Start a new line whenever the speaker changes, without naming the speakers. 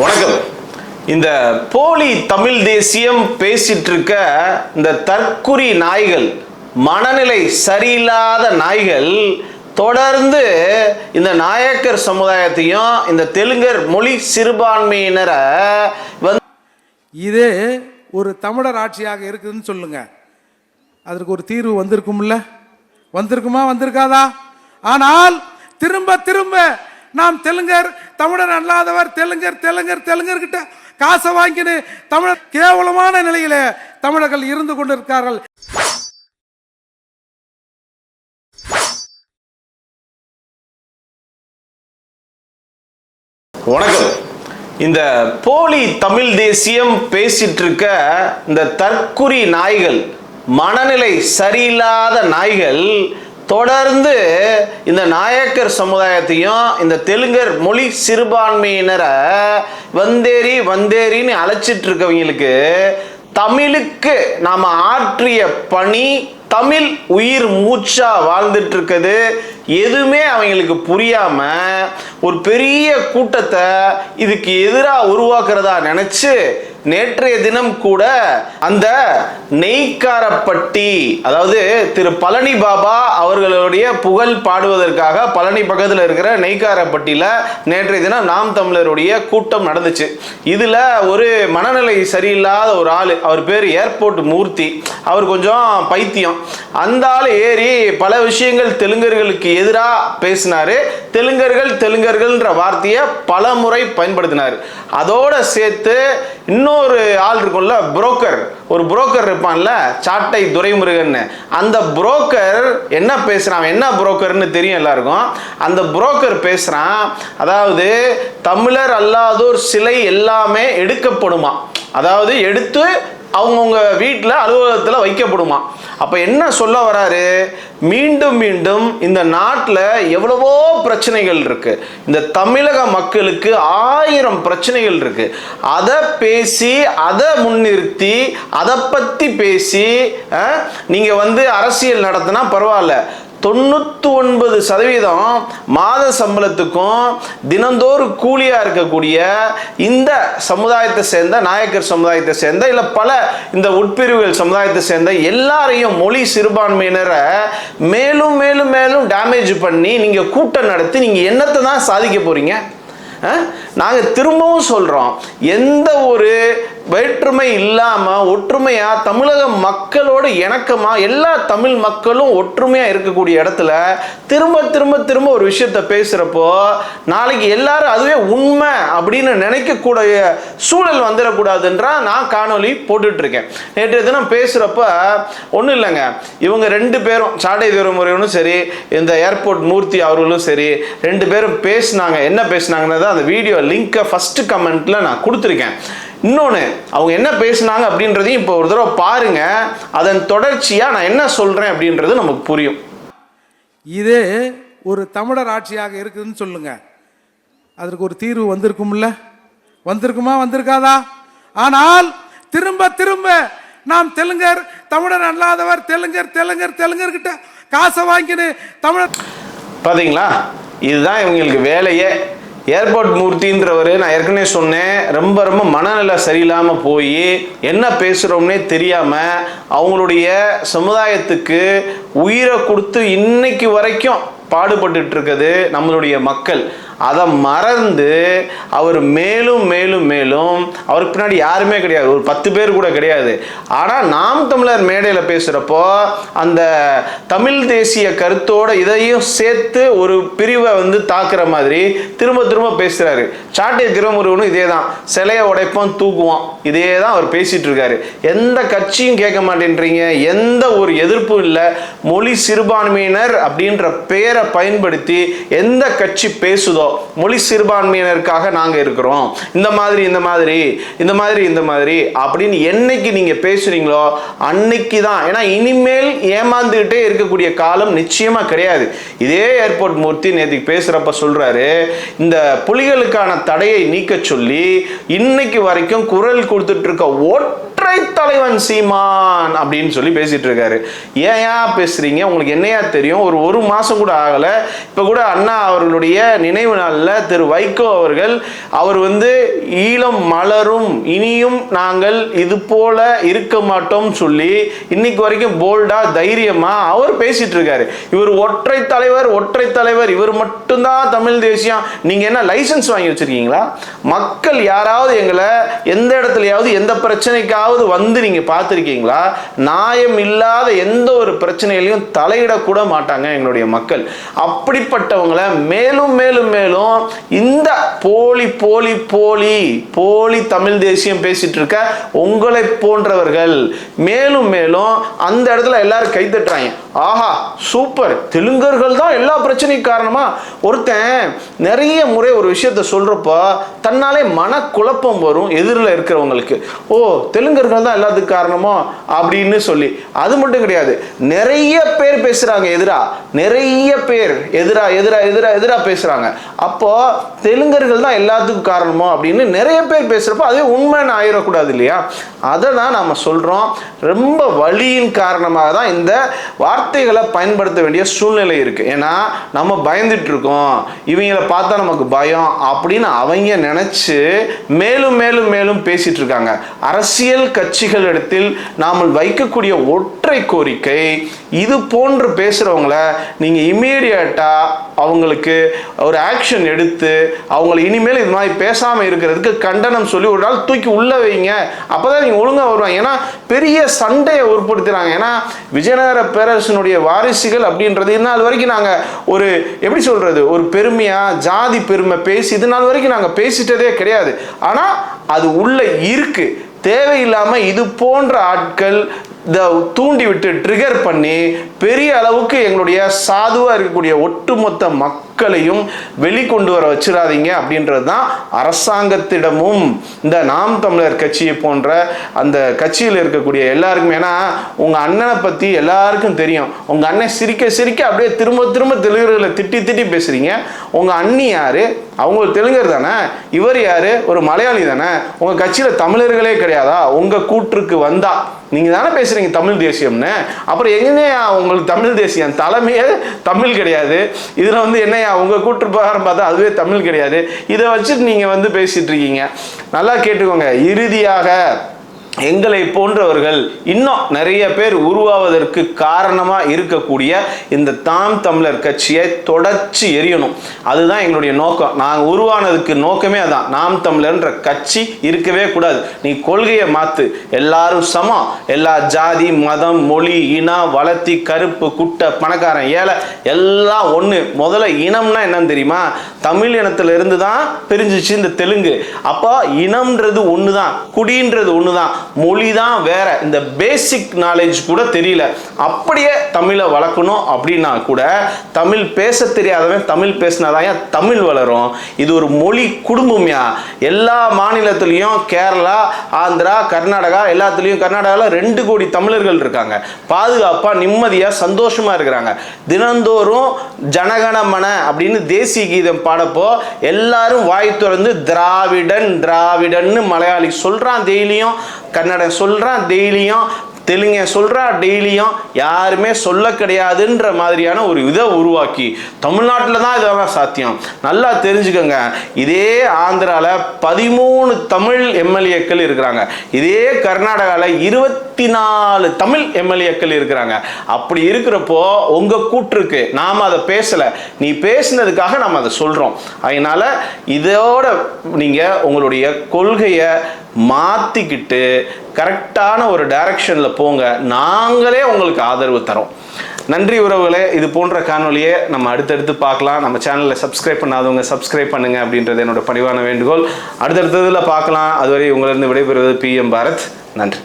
வணக்கம். இந்த போலி தமிழ் தேசியம் பேசிட்டு இருக்க இந்த தற்குறி நாய்கள் மனநிலை சரியில்லாத நாய்கள் தொடர்ந்து இந்த நாயக்கர் சமுதாயத்தையும் இந்த தெலுங்கர் மொழி சிறுபான்மையினரை வந்து
இது ஒரு தமிழர் ஆட்சியாக இருக்குதுன்னு சொல்லுங்க. அதற்கு ஒரு தீர்வு வந்திருக்கும்ல? வந்திருக்குமா வந்திருக்காதா? ஆனால் திரும்ப திரும்ப நாம் தெலுங்கர் தமிழர் அல்லாதவர் தெலுங்கர் தெலுங்கர் தெலுங்கர்கிட்ட காசை வாங்கினு தமிழர் கேவலமான நிலையில தமிழர்கள் இருந்து கொண்டிருக்கார்கள்
வணக்கம். இந்த போலி தமிழ் தேசியம் பேசிட்டு இருக்க இந்த தற்குறி நாய்கள் மனநிலை சரியில்லாத நாய்கள் தொடர்ந்து இந்த நாயக்கர் சமுதாயத்தையும் இந்த தெலுங்கர் மொழி சிறுபான்மையினரை வந்தேரி வந்தேரின்னு அழைச்சிட்டு இருக்கவங்களுக்கு தமிழுக்கு நாம் ஆற்றிய பணி தமிழ் உயிர் மூச்சா வாழ்ந்துட்டு இருக்குது. எதுவுமே அவங்களுக்கு புரியாம ஒரு பெரிய கூட்டத்தை இதுக்கு எதிராக உருவாக்குறதா நினைச்சு நேற்றைய தினம் கூட அந்த நெய்க்காரப்பட்டி அதாவது திரு பழனி பாபா அவர்களுடைய புகழ் பாடுவதற்காக பழனி பக்கத்தில் இருக்கிற நெய்க்காரப்பட்டியில் நேற்றைய தினம் நாம் தமிழருடைய கூட்டம் நடந்துச்சு. இதில் ஒரு மனநிலை சரியில்லாத ஒரு ஆள். அவர் பேர் ஏர்போர்ட் மூர்த்தி. அவர் கொஞ்சம் பைத்தியம். அந்த ஆள் ஏறி பல விஷயங்கள் தெலுங்கர்களுக்கு எதிராக பேசினாரு. தெலுங்கர்கள் தெலுங்கர்கள்ன்ற வார்த்தையை பல முறை பயன்படுத்தினார். அதோடு சேர்த்து இன்னும் இன்னொரு ஆள் இருக்கும்ல புரோக்கர் ஒரு புரோக்கர் இருப்பான்ல சாட்டை துரைமுருகன் அந்த புரோக்கர் என்ன பேசுறான்? என்ன புரோக்கர்னு தெரியும் எல்லாருக்கும். அந்த புரோக்கர் பேசுறான் அதாவது தமிழர் அல்லாதோர் சிலை எல்லாமே எடுக்கப்படுமா? அதாவது எடுத்து அவங்கவுங்க வீட்டில் அலுவலகத்தில் வைக்கப்படுமா. அப்போ என்ன சொல்ல வராரு? மீண்டும் மீண்டும் இந்த நாட்டில் எவ்வளவோ பிரச்சனைகள் இருக்குது இந்த தமிழக மக்களுக்கு ஆயிரம் பிரச்சனைகள் இருக்குது அதை பேசி அதை முன்னிறுத்தி அதை பற்றி பேசி நீங்கள் வந்து அரசியல் நடத்தினா பரவாயில்ல. தொண்ணூற்றி ஒன்பது சதவீதம் மாத சம்பளத்துக்கும் தினந்தோறும் கூலியாக இருக்கக்கூடிய இந்த சமுதாயத்தை சேர்ந்த நாயக்கர் சமுதாயத்தை சேர்ந்த இல்லை பல இந்த உட்பிரிவுகள் சமுதாயத்தை சேர்ந்த எல்லாரையும் மொழி சிறுபான்மையினரை மேலும் மேலும் மேலும் டேமேஜ் பண்ணி நீங்கள் கூட்டம் நடத்தி நீங்கள் என்னத்தை தான் சாதிக்க போகிறீங்க நாங்கள் திரும்பவும் சொல்கிறோம் எந்த ஒரு வேற்றுமை இல்லாமல் ஒற்றுமையாக தமிழக மக்களோடு இணக்கமாக எல்லா தமிழ் மக்களும் ஒற்றுமையாக இருக்கக்கூடிய இடத்துல திரும்ப திரும்ப திரும்ப ஒரு விஷயத்த பேசுகிறப்போ நாளைக்கு எல்லாரும் அதுவே உண்மை அப்படின்னு நினைக்கக்கூடிய சூழல் வந்துடக்கூடாதுன்றா நான் காணொலி போட்டுட்ருக்கேன். நேற்று தினம் பேசுகிறப்ப ஒன்றும் இல்லைங்க. இவங்க ரெண்டு பேரும் சாட்டை துறைமுறையும் சரி இந்த ஏர்போர்ட் மூர்த்தி அவர்களும் சரி ரெண்டு பேரும் பேசினாங்க. என்ன பேசினாங்கன்னு அந்த வீடியோ லிங்கை ஃபஸ்ட்டு கமெண்ட்டில் நான் கொடுத்துருக்கேன். இன்னொன்று அவங்க என்ன பேசுனாங்க அப்படின்றதையும் இப்போ ஒரு தடவை பாருங்க. அதன் தொடர்ச்சியாக நான் என்ன சொல்கிறேன் அப்படின்றது நமக்கு புரியும்.
இதே ஒரு தமிழர் ஆட்சியாக இருக்குதுன்னு சொல்லுங்க. அதற்கு ஒரு தீர்வு வந்திருக்கும்ல? வந்திருக்குமா வந்திருக்காதா? ஆனால் திரும்ப திரும்ப நாம் தெலுங்கர் தமிழர் அல்லாதவர் தெலுங்கர் தெலுங்கர் தெலுங்கர் கிட்ட காசை வாங்கின்னு தமிழர்
பாத்தீங்களா? இதுதான் இவங்களுக்கு வேலையே. ஏர்போர்ட் மூர்த்தின்றவர் நான் ஏற்கனவே சொன்னேன் ரொம்ப ரொம்ப மனநிலை சரியில்லாமல் போய் என்ன பேசுகிறோம்னே தெரியாமல் அவங்களுடைய சமுதாயத்துக்கு உயிரை கொடுத்து இன்னைக்கு வரைக்கும் பாடுபட்டு இருக்குது நம்மளுடைய மக்கள். அதை மறந்து அவர் மேலும் மேலும் மேலும் அவருக்கு பின்னாடி யாருமே கிடையாது. ஒரு பத்து பேர் கூட கிடையாது. ஆனால் நாம் தமிழர் மேடையில் பேசுகிறப்போ அந்த தமிழ் தேசிய கருத்தோடு இதையும் சேர்த்து ஒரு பிரிவை வந்து தாக்குற மாதிரி திரும்ப திரும்ப பேசுகிறாரு சாட்டை திருமுருகனும் இதே தான் சிலையை உடைப்போம் தூக்குவோம். இதே தான் அவர் பேசிகிட்டு இருக்காரு எந்த கட்சியும் கேட்க மாட்டேன்றீங்க. எந்த ஒரு எதிர்ப்பும் இல்லை. மொழி சிறுபான்மையினர் அப்படின்ற பெயரை பயன்படுத்தி எந்த கட்சி பேசுதோ மொழி சிறுபான்மையினருக்காக நாங்கள் இருக்கிறோம். இந்த மாதிரி இந்த மாதிரி இந்த மாதிரி இந்த மாதிரி அப்படின்னு என்னைக்கு நீங்கள் பேசுறீங்களோ அன்னைக்கு தான். ஏன்னா இனிமேல் ஏமாந்துக்கிட்டே இருக்கக்கூடிய காலம் நிச்சயமாக கிடையாது. இதே ஏர்போர்ட் மூர்த்தி நேற்றுக்கு பேசுகிறப்ப சொல்கிறாரு இந்த புலிகளுக்கான தடையை நீக்க சொல்லி இன்னைக்கு வரைக்கும் குரல் கொடுத்துட்ருக்க ஓட் ஒற்றை தலைவன் சீமான் அப்படின்னு சொல்லி பேசிட்டு இருக்காரு. ஏயா பேசுறீங்க? உங்களுக்கு என்னையா தெரியும்? ஒரு ஒரு மாசம் கூட ஆகல. இப்ப கூட அண்ணா அவர்களுடைய நினைவு நாள்ல திரு வைகோ அவர்கள் அவர் வந்து ஈழம் மலரும் இனியும் நாங்கள் இது போல இருக்க மாட்டோம் சொல்லி இன்னைக்கு வரைக்கும் போல்டா தைரியமா அவர் பேசிட்டு இருக்காரு. இவர் ஒற்றை தலைவர் ஒற்றை தலைவர் இவர் மட்டும்தான் தமிழ் தேசியம். நீங்க என்ன லைசன்ஸ் வாங்கி வச்சிருக்கீங்களா? மக்கள் யாராவது எங்களை எந்த இடத்துலயாவது எந்த பிரச்சனைக்காவது வந்து நீங்கள் பார்த்துருக்கீங்களா? நியாயம் இல்லாத எந்த ஒரு பிரச்சனையிலையும் தலையிடக்கூட மாட்டாங்க எங்களுடைய மக்கள். அப்படிப்பட்டவங்களை மேலும் மேலும் மேலும் இந்த போலி போலி போலி போலி தமிழ் தேசியம் பேசிட்டு இருக்க உங்களை போன்றவர்கள் மேலும் மேலும் அந்த இடத்துல எல்லாரும் கைத்தட்டுறாங்க ஆஹா சூப்பர் தெலுங்கர்கள் தான் எல்லா பிரச்சனையும் காரணமா? ஒருத்தன் நிறைய முறை ஒரு விஷயத்த சொல்றப்போ தன்னாலே மனக்குழப்பம் வரும் எதிரில் இருக்கிறவங்களுக்கு. ஓ தெலுங்கர்கள் தான் எல்லாத்துக்கும் காரணமோ? அப்படின்னு சொல்லி. அது மட்டும் கிடையாது. நிறைய பேர் பேசுறாங்க எதிரா. நிறைய பேர் எதிரா எதிரா எதிரா எதிரா பேசுறாங்க. அப்போ தெலுங்கர்கள் தான் எல்லாத்துக்கும் காரணமோ? அப்படின்னு நிறைய பேர் பேசுறப்போ அதே உண்மைன்னு ஆயிடக்கூடாது இல்லையா? அதை தான் நாம சொல்றோம். ரொம்ப வலியின் காரணமாக தான் இந்த வார்த்தை வார்த்தைகளை பயன்படுத்த வேண்டிய சூழ்நிலை இருக்கு. ஏன்னா நம்ம பயந்துட்டு இருக்கோம் இவங்களை பார்த்தா நமக்கு பயம் அப்படின்னு அவங்க நினைச்சு மேலும் மேலும் மேலும் பேசிட்டு இருக்காங்க அரசியல் கட்சிகளிடத்தில் நாம் வைக்கக்கூடிய ஒற்றை கோரிக்கை இது போன்று பேசுறவங்கள நீங்க இம்மீடியட்டா அவங்களுக்கு ஒரு ஆக்ஷன் எடுத்து அவங்கள இனிமேல் இது மாதிரி பேசாம இருக்கிறதுக்கு கண்டனம் சொல்லி ஒரு நாள் தூக்கி உள்ள வைங்க. அப்பதான் நீங்க ஒழுங்கா வருவாங்க. ஏன்னா பெரிய சண்டையை உற்படுத்துறாங்க ஏன்னா விஜயநகர பேரரசனுடைய வாரிசுகள் அப்படின்றது இது நாள் வரைக்கும் நாங்க ஒரு எப்படி சொல்றது ஒரு பெருமையா ஜாதி பெருமை பேசி இது நாள் வரைக்கும் நாங்க பேசிட்டதே கிடையாது. ஆனா அது உள்ள இருக்கு. தேவையில்லாம இது போன்ற ஆட்கள் இந்த தூண்டி விட்டு ட்ரிகர் பண்ணி பெரிய அளவுக்கு எங்களுடைய சாதுவா இருக்கக்கூடிய ஒட்டுமொத்த மக்கள் மக்களையும் வெளிக்கொண்டு வர வச்சிடாதீங்க அப்படின்றது தான் அரசாங்கத்திடமும் இந்த நாம் தமிழர் கட்சியை போன்ற அந்த கட்சியில் இருக்கக்கூடிய எல்லாருக்கும். ஏன்னா உங்கள் அண்ணனை பற்றி எல்லாருக்கும் தெரியும். உங்கள் அண்ணன் சிரிக்க சிரிக்க அப்படியே திரும்ப திரும்ப தெலுங்குகளை திட்டி திட்டி பேசுகிறீங்க உங்கள் அண்ணி யார்? அவங்க ஒரு தெலுங்கர் தானே? இவர் யார்? ஒரு மலையாளி தானே? உங்கள் கட்சியில் தமிழர்களே கிடையாதா? உங்கள் கூற்றுக்கு வந்தா. நீங்கள் தானே பேசுகிறீங்க தமிழ் தேசியம்னு. அப்புறம் எங்கேயா உங்களுக்கு தமிழ் தேசியம்? தலைமையே தமிழ் கிடையாது. இதில் வந்து என்னையா உங்க கூற்று பிரகாரம் பார்த்தா அதுவே தமிழ் கிடையாது. இதை வச்சுட்டு நீங்க வந்து பேசிட்டு இருக்கீங்க. நல்லா கேட்டுக்கோங்க. இறுதியாக எங்களை போன்றவர்கள் இன்னும் நிறைய பேர் உருவாவதற்கு காரணமா இருக்கக்கூடிய இந்த தாம் தமிழர் கட்சியை தொடர்ச்சி எரியணும் அதுதான் எங்களுடைய நோக்கம். நாங்கள் உருவானதுக்கு நோக்கமே அதான். நாம் தமிழர்ன்ற கட்சி இருக்கவே கூடாது. நீ கொள்கையை மாத்து. எல்லாரும் சமம். எல்லா ஜாதி மதம் மொழி இனம் வளர்த்தி கருப்பு குட்டை பணக்காரன் ஏழை எல்லாம் ஒன்று முதல்ல இனம்னா என்னன்னு தெரியுமா? தமிழ் இனத்துல இருந்து தான் பிரிஞ்சிச்சு இந்த தெலுங்கு. அப்போ இனம்ன்றது ஒன்று தான் குடின்றது ஒன்று தான் மொழி தான் வேற. இந்த பேசிக் நாலேஜ் கூட தெரியல. அப்படியே தமிழை வளர்க்கணும் அப்படின்னா கூட தமிழ் பேச தெரியாதவன் தமிழ் பேசினாதான் ஏன் தமிழ் வளரும்? இது ஒரு மொழி குடும்பம்யா. எல்லா மாநிலத்திலையும் கேரளா ஆந்திரா கர்நாடகா எல்லாத்துலேயும் கர்நாடகாவில் ரெண்டு கோடி தமிழர்கள் இருக்காங்க. பாதுகாப்பாக நிம்மதியாக சந்தோஷமாக இருக்கிறாங்க. தினந்தோறும் ஜனகணமன அப்படின்னு தேசிய கீதம் பாடப்போ எல்லாரும் வாய் திறந்து திராவிடன் திராவிடன்னு மலையாளி சொல்கிறான் டெய்லியும். கன்னடம் சொல்கிறான் டெய்லியும் தெலுங்க சொல்கிறா டெய்லியும் யாருமே சொல்ல கிடையாதுன்ற மாதிரியான ஒரு இதை உருவாக்கி. தமிழ்நாட்டில் தான் இதெல்லாம் சாத்தியம். நல்லா தெரிஞ்சுக்கோங்க. இதே ஆந்திராவில் பதிமூணு தமிழ் எம்எல்ஏக்கள் இருக்கிறாங்க. இதே கர்நாடகாவில் இருபத்தி நாலு தமிழ் எம்எல்ஏக்கள் இருக்கிறாங்க. அப்படி இருக்கிறப்போ உங்கள் கூற்றுக்கு நாம் அதை பேசலை. நீ பேசினதுக்காக நம்ம அதை சொல்கிறோம் அதனால் இதோட நீங்கள் உங்களுடைய கொள்கையை மாற்றிக்கிட்டு கரெக்டான ஒரு டைரக்ஷனில் போங்க. நாங்களே உங்களுக்கு ஆதரவு தரோம். நன்றி உறவுகளே இது போன்ற காணொலியை நம்ம அடுத்தடுத்து பார்க்கலாம். நம்ம சேனலில் சப்ஸ்கிரைப் பண்ணாதவங்க சப்ஸ்கிரைப் பண்ணுங்க அப்படின்றது என்னோட பணிவான வேண்டுகோள். அடுத்தடுத்ததில் பார்க்கலாம். அதுவரை உங்களிருந்து விடைபெறுவது பிஎம் பாரத். நன்றி.